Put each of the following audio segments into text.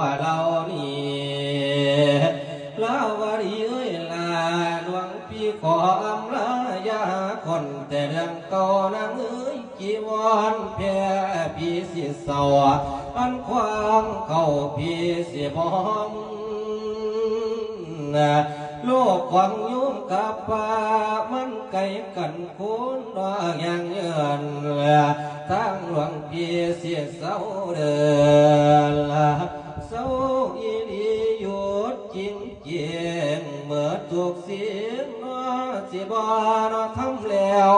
ว่าเรานี่ลาวารีเอ้ยลาดวงพี่ขออำลายาคนแต่เรื่องเก่านางเอ้ยจีวรแพ้พี่สิเศร้าอันความเก่าพี่สิบอมโลกความยุ่มกับป่ามันไกลกันคุณดอกอย่างเยินทางหลวงพี่เสียเศร้าเดิน ถูกเสียงนสิบานทำแล้ว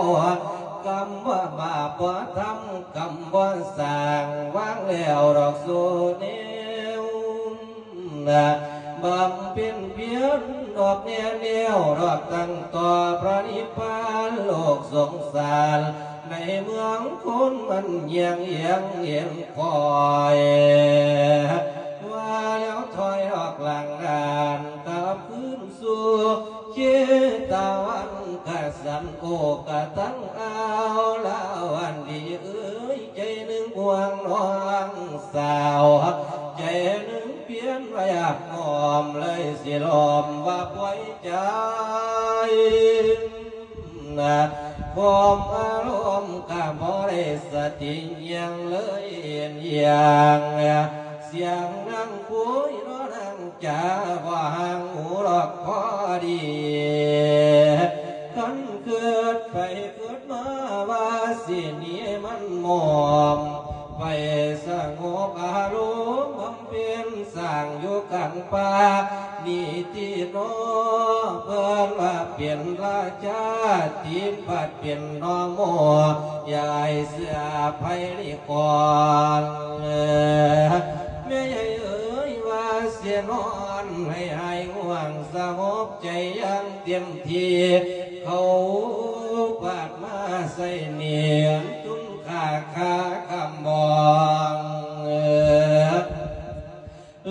กำว่าบาปว่าทำกำว่าสร้างวางแล้วดอกสูเนวบำเพ็ญเพียรดอกแนวแนวดอกตั้งต่อพระนิพพานโลกสงสารในเมืองคนมันเยียงเอียงเอียงคอย ถอยออกหลังงานกลับคืนสู่เชตาวันกะสันโกกะตั้งเอาลาวันดีเอ้ยใจหนึ่งห่วงน้องสาวใจหนึ่งเปลี่ยนระยะงอมเลยสิลอมว่าปล่อยใจนะความอารมณ์ก็บ่ได้สติยังเลยอย่างเสียงนั่งคุยรอนั่งจ่าว่าห่างหูหรอกพอดีกันเกิดไปเกิดมาว่าสิหนี้มันหมอมไปสงบอารมณ์บำเพ็ญสร้างอยู่กลางป่านี่ที่โนอเพิ่นว่าเปลี่ยนราชาทีปัดเปลี่ยนน้องโมยายเสือไพลิก่อน ให้หายง่วงสงบใจยังเต็มที่เขาปาดมาใส่เนียนตุ้นขาขาคำบอง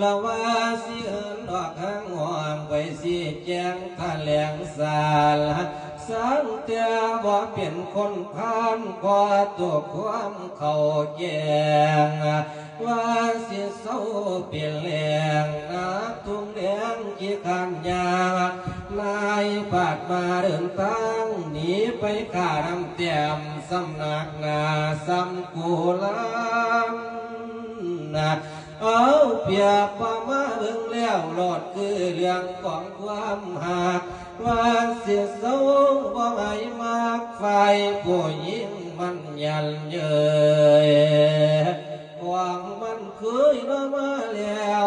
ละว่าสิเอินดอกข้างหอมไปสิแจ้งทะแหลงสารสังเตียบ่าเป็นคนพานกว่าตัวความเขาแจ้งว่าสิเศร้าเปลี่ยนแหลง งแดงขี้ขันยางนายปาดมาเดินทางหนีไปข้าน้ำเตียมสำนักนาสำกุลามนะเอาเปียกปามาเบิ่งแล้วหลอดคือเรื่องของความหักว่าเสียเศร้าบ่ไหมมากไฟผู้หญิงมันยันเยยหวังมันเคยมามาแล้ว